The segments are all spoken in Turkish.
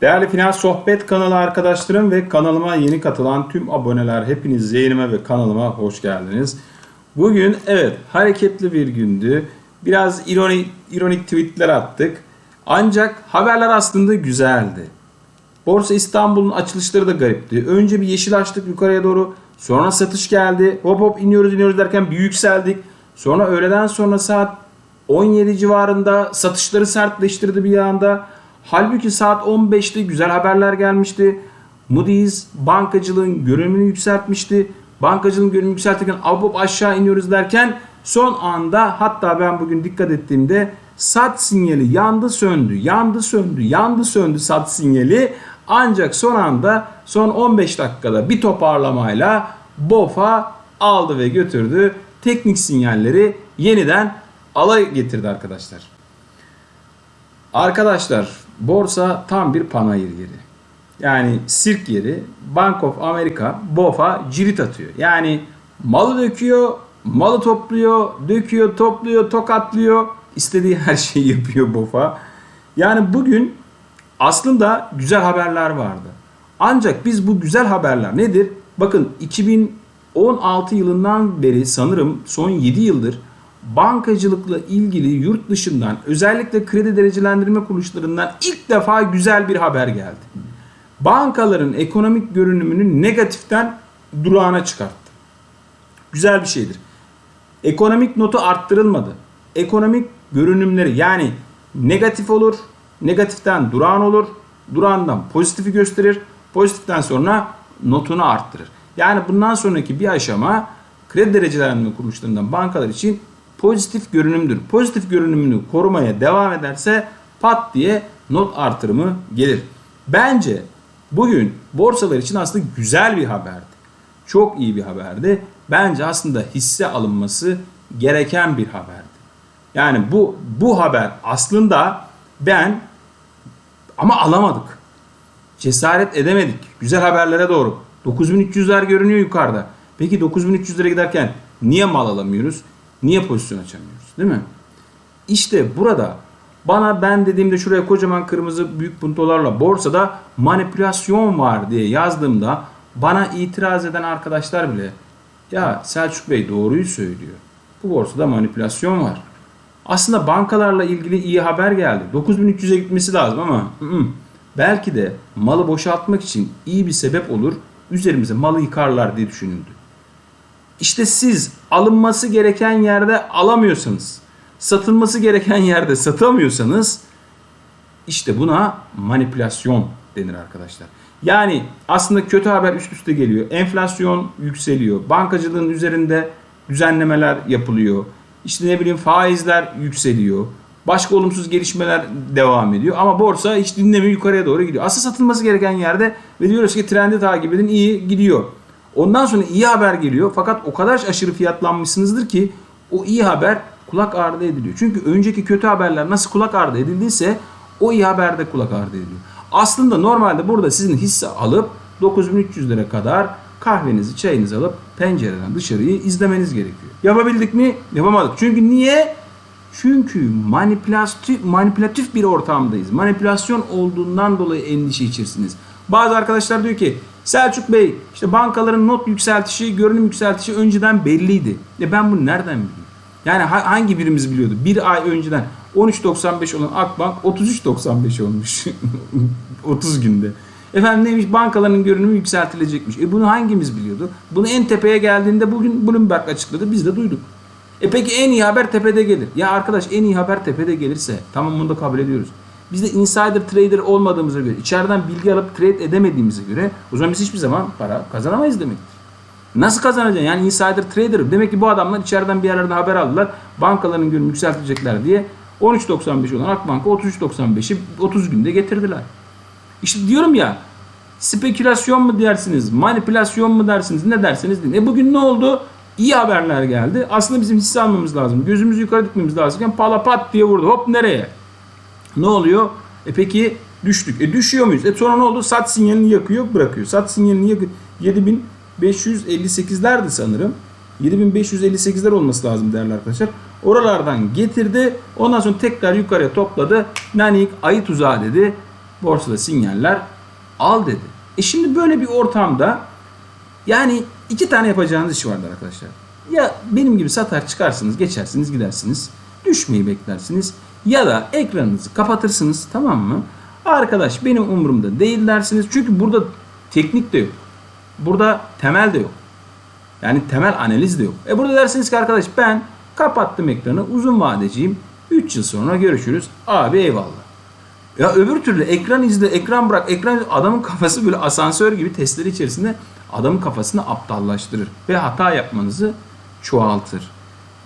Değerli Finans Sohbet kanalı arkadaşlarım ve kanalıma yeni katılan tüm aboneler hepiniz yayınıma ve kanalıma hoş geldiniz. Bugün evet hareketli bir gündü. Biraz ironik, ironik tweetler attık. Ancak haberler aslında güzeldi. Borsa İstanbul'un açılışları da garipti. Önce bir yeşil açtık yukarıya doğru. Sonra satış geldi. Hop hop iniyoruz iniyoruz derken bir yükseldik. Sonra öğleden sonra saat 17 civarında satışları sertleştirdi bir anda. Halbuki saat 15'te güzel haberler gelmişti. Moody's bankacılığın görünümünü yükseltmişti. Bankacılığın görünümünü yükseltirken hop aşağı iniyoruz derken son anda hatta ben bugün dikkat ettiğimde sat sinyali yandı söndü, yandı söndü, yandı söndü sat sinyali. Ancak son anda son 15 dakikada bir toparlamayla BOFA aldı ve götürdü. Teknik sinyalleri yeniden ala getirdi arkadaşlar. Arkadaşlar borsa tam bir panayır yeri. Yani sirk yeri. Bank of America BOFA cirit atıyor. Yani malı döküyor, malı topluyor, döküyor, topluyor, tokatlıyor. İstediği her şeyi yapıyor BOFA. Yani bugün aslında güzel haberler vardı. Ancak biz bu güzel haberler nedir? Bakın 2016 yılından beri sanırım son 7 yıldır bankacılıkla ilgili yurt dışından özellikle kredi derecelendirme kuruluşlarından ilk defa güzel bir haber geldi. Bankaların ekonomik görünümünü negatiften durağına çıkarttı. Güzel bir şeydir. Ekonomik notu arttırılmadı. Ekonomik görünümleri yani negatif olur, negatiften durağan olur, durağından pozitifi gösterir, pozitiften sonra notunu arttırır. Yani bundan sonraki bir aşama kredi derecelendirme kuruluşlarından bankalar için pozitif görünümdür. Pozitif görünümünü korumaya devam ederse pat diye not artırımı gelir. Bence bugün borsalar için aslında güzel bir haberdi. Çok iyi bir haberdi. Bence aslında hisse alınması gereken bir haberdi. Yani bu bu haber aslında ben ama alamadık. Cesaret edemedik. Güzel haberlere doğru. 9300'ler görünüyor yukarıda. Peki 9300'lere giderken niye mal alamıyoruz? Niye pozisyon açamıyoruz? Değil mi? İşte burada bana ben dediğimde şuraya kocaman kırmızı büyük puntolarla borsada manipülasyon var diye yazdığımda bana itiraz eden arkadaşlar bile ya Selçuk Bey doğruyu söylüyor. Bu borsada manipülasyon var. Aslında bankalarla ilgili iyi haber geldi. 9300'e gitmesi lazım ama ı -ı. belki de malı boşaltmak için iyi bir sebep olur. Üzerimize malı yıkarlar diye düşünüldü. İşte siz alınması gereken yerde alamıyorsanız, satılması gereken yerde satamıyorsanız işte buna manipülasyon denir arkadaşlar. Yani aslında kötü haber üst üste geliyor. Enflasyon yükseliyor. Bankacılığın üzerinde düzenlemeler yapılıyor. İşte ne bileyim faizler yükseliyor. Başka olumsuz gelişmeler devam ediyor. Ama borsa hiç dinlemiyor yukarıya doğru gidiyor. Asıl satılması gereken yerde ve diyoruz ki trendi takip edin iyi gidiyor. Ondan sonra iyi haber geliyor. Fakat o kadar aşırı fiyatlanmışsınızdır ki o iyi haber kulak ardı ediliyor. Çünkü önceki kötü haberler nasıl kulak ardı edildiyse o iyi haber de kulak ardı ediliyor. Aslında normalde burada sizin hisse alıp 9300 lira kadar kahvenizi, çayınızı alıp pencereden dışarıyı izlemeniz gerekiyor. Yapabildik mi? Yapamadık. Çünkü niye? Çünkü manipülatif, manipülatif bir ortamdayız. Manipülasyon olduğundan dolayı endişe içerisiniz. Bazı arkadaşlar diyor ki Selçuk Bey işte bankaların not yükseltişi, görünüm yükseltişi önceden belliydi. Ya ben bunu nereden bileyim? Yani hangi birimiz biliyordu? Bir ay önceden 13.95 olan Akbank 33.95 olmuş 30 günde. Efendim neymiş bankaların görünümü yükseltilecekmiş. E bunu hangimiz biliyordu? Bunu en tepeye geldiğinde bugün Bloomberg açıkladı biz de duyduk. E peki en iyi haber tepede gelir. Ya arkadaş en iyi haber tepede gelirse tamam bunu da kabul ediyoruz. Biz de insider trader olmadığımıza göre, içeriden bilgi alıp trade edemediğimize göre o zaman biz hiçbir zaman para kazanamayız demektir. Nasıl kazanacaksın? Yani insider trader. Demek ki bu adamlar içeriden bir yerlerden haber aldılar. Bankaların günü yükseltecekler diye 13.95 olan Akbank'a 33.95'i 30 günde getirdiler. İşte diyorum ya spekülasyon mu dersiniz, manipülasyon mu dersiniz, ne derseniz deyin. E bugün ne oldu? İyi haberler geldi. Aslında bizim hisse almamız lazım. Gözümüzü yukarı dikmemiz lazım. Pala pat diye vurdu. Hop nereye? Ne oluyor? E peki düştük. E düşüyor muyuz? E sonra ne oldu? Sat sinyalini yakıyor, bırakıyor. Sat sinyalini yakıyor. 7558'lerdi sanırım. 7558'ler olması lazım değerli arkadaşlar. Oralardan getirdi. Ondan sonra tekrar yukarıya topladı. Nanik ayı tuzağı dedi. Borsada sinyaller al dedi. E şimdi böyle bir ortamda yani iki tane yapacağınız iş vardır arkadaşlar. Ya benim gibi satar çıkarsınız, geçersiniz, gidersiniz. Düşmeyi beklersiniz. Ya da ekranınızı kapatırsınız tamam mı? Arkadaş benim umurumda değil dersiniz. Çünkü burada teknik de yok. Burada temel de yok. Yani temel analiz de yok. E burada dersiniz ki arkadaş ben kapattım ekranı uzun vadeciyim. 3 yıl sonra görüşürüz. Abi eyvallah. Ya öbür türlü ekran izle, ekran bırak, ekran izle. adamın kafası böyle asansör gibi testler içerisinde adamın kafasını aptallaştırır ve hata yapmanızı çoğaltır.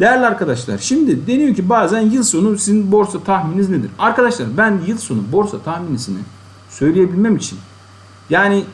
Değerli arkadaşlar şimdi deniyor ki bazen yıl sonu sizin borsa tahmininiz nedir? Arkadaşlar ben yıl sonu borsa tahminisini söyleyebilmem için yani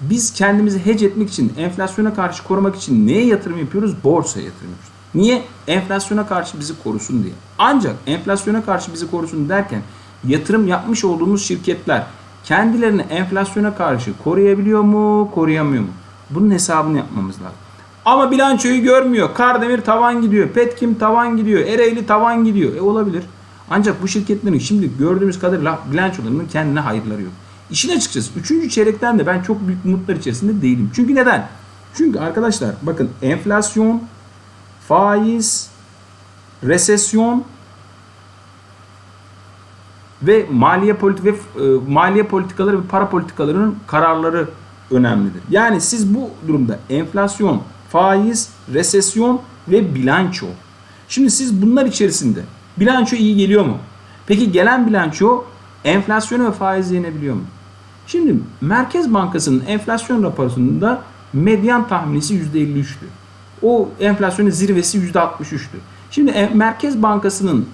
biz kendimizi hedge etmek için, enflasyona karşı korumak için neye yatırım yapıyoruz? Borsaya yatırım yapıyoruz. Niye? Enflasyona karşı bizi korusun diye. Ancak enflasyona karşı bizi korusun derken yatırım yapmış olduğumuz şirketler kendilerini enflasyona karşı koruyabiliyor mu, koruyamıyor mu? Bunun hesabını yapmamız lazım. Ama bilançoyu görmüyor. Kardemir tavan gidiyor. Petkim tavan gidiyor. Ereğli tavan gidiyor. E olabilir. Ancak bu şirketlerin şimdi gördüğümüz kadarıyla bilançolarının kendine hayırları yok. İşin açıkçası 3. çeyrekten de ben çok büyük umutlar içerisinde değilim. Çünkü neden? Çünkü arkadaşlar bakın enflasyon, faiz, resesyon ve maliye politik ve e, maliye politikaları ve para politikalarının kararları önemlidir. Yani siz bu durumda enflasyon, faiz, resesyon ve bilanço. Şimdi siz bunlar içerisinde bilanço iyi geliyor mu? Peki gelen bilanço enflasyonu ve faizi yenebiliyor mu? Şimdi Merkez Bankası'nın enflasyon raporunda medyan tahminisi %53'tü. O enflasyonun zirvesi %63'tü. Şimdi e, Merkez Bankası'nın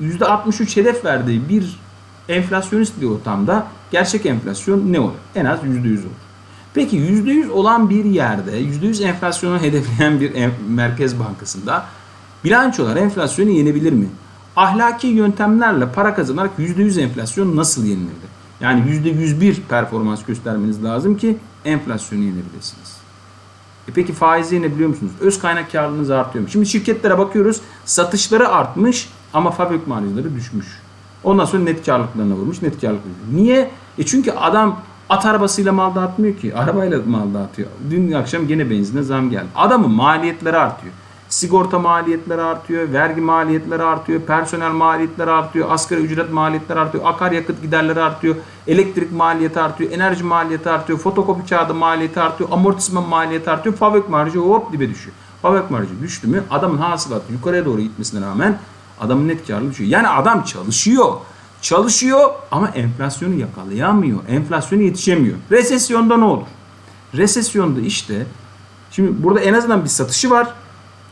%63 hedef verdiği bir enflasyonist bir ortamda gerçek enflasyon ne olur? En az %100 olur. Peki %100 olan bir yerde %100 enflasyonu hedefleyen bir Merkez Bankası'nda bilançolar enflasyonu yenebilir mi? Ahlaki yöntemlerle para kazanarak %100 enflasyon nasıl yenilebilir? Yani %101 performans göstermeniz lazım ki enflasyonu yenebilirsiniz. E peki faizi yenebiliyor musunuz? Öz kaynak karlılığınız artıyor mu? Şimdi şirketlere bakıyoruz. Satışları artmış ama fabrik marjları düşmüş. Ondan sonra net karlılıklarına vurmuş. Net karlılık. Niye? E çünkü adam at arabasıyla mal dağıtmıyor ki. Arabayla mal dağıtıyor. Dün akşam gene benzine zam geldi. Adamın maliyetleri artıyor. Sigorta maliyetleri artıyor, vergi maliyetleri artıyor, personel maliyetleri artıyor, asgari ücret maliyetleri artıyor, akaryakıt giderleri artıyor, elektrik maliyeti artıyor, enerji maliyeti artıyor, fotokopi kağıdı maliyeti artıyor, amortisman maliyeti artıyor, fabrik marjı hop dibe düşüyor. Fabrik marjı düştü mü adamın hasılatı yukarıya doğru gitmesine rağmen adamın net karlılığı düşüyor. Yani adam çalışıyor. Çalışıyor ama enflasyonu yakalayamıyor. Enflasyonu yetişemiyor. Resesyonda ne olur? Resesyonda işte şimdi burada en azından bir satışı var.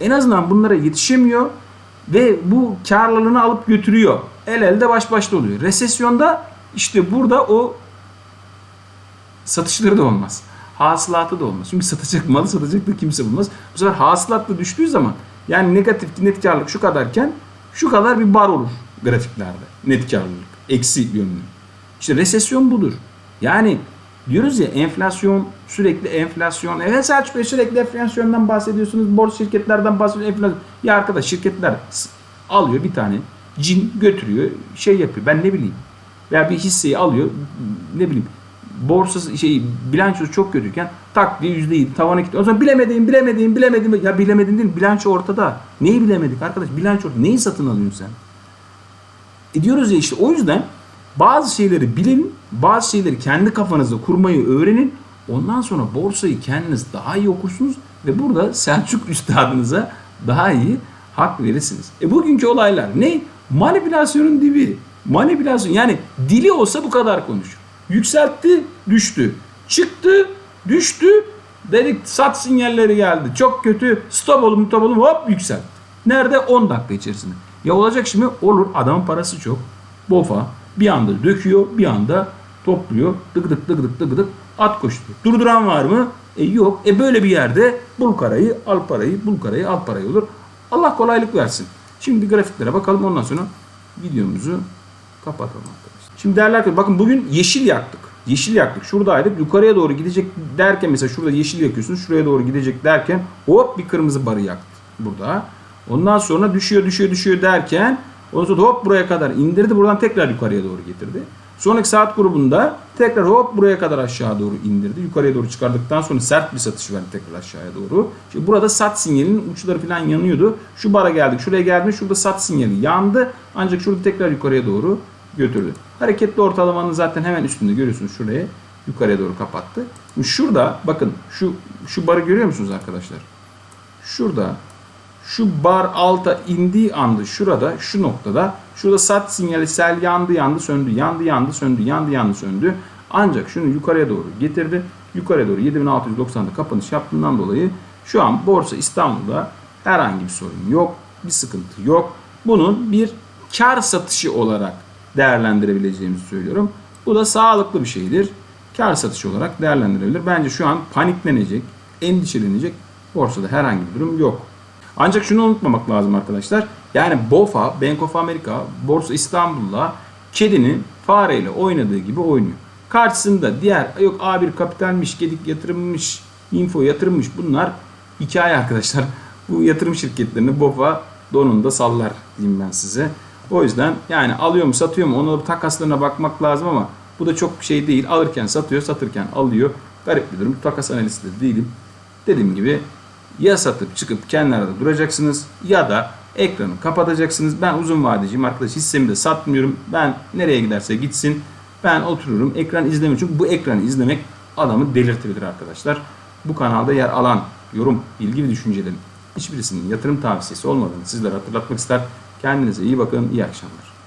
En azından bunlara yetişemiyor ve bu karlılığını alıp götürüyor. El elde baş başta oluyor. Resesyonda işte burada o satışları da olmaz. Hasılatı da olmaz. Çünkü satacak malı satacak da kimse bulmaz. Bu sefer hasılat da düştüğü zaman yani negatif net karlılık şu kadarken şu kadar bir bar olur grafiklerde. Net karlılık. Eksi yönlü. İşte resesyon budur. Yani diyoruz ya enflasyon sürekli enflasyon. Evet Selçuk Bey sürekli enflasyondan bahsediyorsunuz. Borsa şirketlerden bahsediyorsunuz. Enflasyon. Ya arkadaş şirketler alıyor bir tane cin götürüyor şey yapıyor. Ben ne bileyim. Veya bir hisseyi alıyor ne bileyim borsası şey bilançosu çok kötüyken tak diye yüzde yedi tavana gitti. O zaman bilemediğim bilemediğim bilemediğim ya bilemedin değil bilanço ortada. Neyi bilemedik arkadaş? Bilanço ortada. Neyi satın alıyorsun sen? E diyoruz ya işte o yüzden bazı şeyleri bilin, bazı şeyleri kendi kafanızda kurmayı öğrenin. Ondan sonra borsayı kendiniz daha iyi okursunuz ve burada Selçuk üstadınıza daha iyi hak verirsiniz. E bugünkü olaylar ne? Manipülasyonun dibi. Manipülasyon yani dili olsa bu kadar konuşur. Yükseltti, düştü. Çıktı, düştü. Dedik sat sinyalleri geldi. Çok kötü. Stop olun, stop olun. Hop yükseltti. Nerede? 10 dakika içerisinde. Ya olacak şimdi olur. Adamın parası çok. Bofa bir anda döküyor, bir anda topluyor. Dık dık dık dık dık dık at koştu. Durduran var mı? E yok. E böyle bir yerde bul parayı, al parayı, bul parayı, al parayı olur. Allah kolaylık versin. Şimdi grafiklere bakalım ondan sonra videomuzu kapatalım arkadaşlar. Şimdi değerli arkadaşlar bakın bugün yeşil yaktık. Yeşil yaktık. Şuradaydık. Yukarıya doğru gidecek derken mesela şurada yeşil yakıyorsunuz. Şuraya doğru gidecek derken hop bir kırmızı barı yaktı burada. Ondan sonra düşüyor düşüyor düşüyor derken ondan sonra hop buraya kadar indirdi. Buradan tekrar yukarıya doğru getirdi. Sonraki saat grubunda tekrar hop buraya kadar aşağı doğru indirdi. Yukarıya doğru çıkardıktan sonra sert bir satış verdi tekrar aşağıya doğru. Şimdi burada sat sinyalinin uçları falan yanıyordu. Şu bara geldik. Şuraya geldi. Şurada sat sinyali yandı. Ancak şurada tekrar yukarıya doğru götürdü. Hareketli ortalamanın zaten hemen üstünde görüyorsunuz şuraya yukarıya doğru kapattı. Şurada bakın şu şu barı görüyor musunuz arkadaşlar? Şurada şu bar alta indiği anda şurada şu noktada şurada sat sinyali sel yandı yandı söndü yandı yandı söndü yandı yandı söndü. Ancak şunu yukarıya doğru getirdi. Yukarıya doğru 7690'da kapanış yaptığından dolayı şu an Borsa İstanbul'da herhangi bir sorun yok. Bir sıkıntı yok. Bunun bir kar satışı olarak değerlendirebileceğimizi söylüyorum. Bu da sağlıklı bir şeydir. Kar satışı olarak değerlendirilebilir. Bence şu an paniklenecek, endişelenecek borsada herhangi bir durum yok. Ancak şunu unutmamak lazım arkadaşlar. Yani BOFA, Bank of America, Borsa İstanbul'la kedinin fareyle oynadığı gibi oynuyor. Karşısında diğer yok A1 kapitalmiş, gedik yatırımmış, info yatırımmış bunlar hikaye arkadaşlar. Bu yatırım şirketlerini BOFA donunda sallar diyeyim ben size. O yüzden yani alıyor mu satıyor mu ona takaslarına bakmak lazım ama bu da çok şey değil. Alırken satıyor, satırken alıyor. Garip bir durum. Takas analisti de değilim. Dediğim gibi ya satıp çıkıp kenarda duracaksınız ya da ekranı kapatacaksınız. Ben uzun vadeciyim arkadaş hissemi de satmıyorum. Ben nereye giderse gitsin ben otururum ekran izlemiyorum. Çünkü bu ekranı izlemek adamı delirtebilir arkadaşlar. Bu kanalda yer alan yorum, bilgi ve düşüncelerin hiçbirisinin yatırım tavsiyesi olmadığını sizlere hatırlatmak ister. Kendinize iyi bakın, iyi akşamlar.